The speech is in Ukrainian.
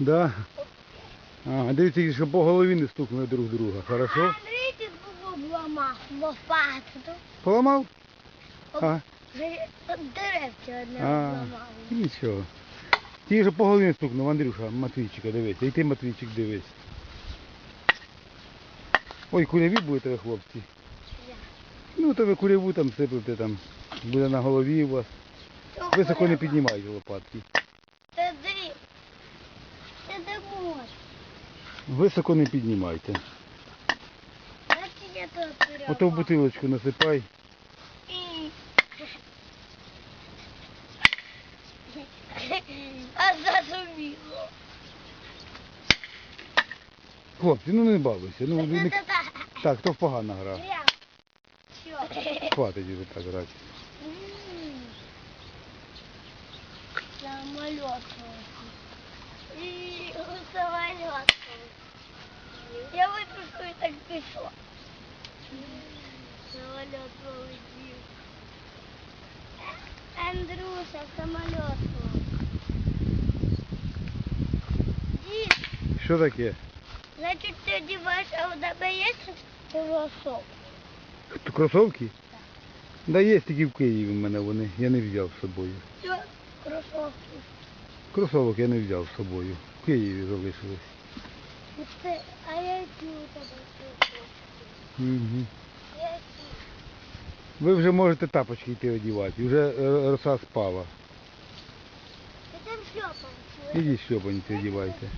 Да? А, дивіться, щоб по голові не стукнули друг друга, хорошо? Обламав лопату. Поламав? А, Деревця одне обламав. нічого. Ті, що по голові не стукнув, Андрюша, Матвійчика, дивися. І ти, Матвійчик, дивись. Ой, куряві будете ви, хлопці. Ну, то ви куряву там сиплете, там буде на голові у вас. Високо не піднімайте лопатки. Де можна. Високо не піднімайте. Я. Ото в бутилочку насипай. А зазуміло. Хлопці, ну не балуйся. Ну, не... Так, то. Прям. Всё. Хватить вже так грати. Самолет. И самолет. Я выпишу и так пишу. Самолет полетел. Андрюша, самолет. Дід, Що таке? значить ти одіваєш, а у тебе є кросов? Хто, Кросовки? Да є тільки в Києві в мене вони. Я не взяв з собою. Все, кросовки. Кросовок я не взяв з собою. В Києві залишились. А які у тебе? Угу. Які? Ви вже можете тапочки йти одівати. Вже е, роса спала. Ідіть шльопанці одівайте.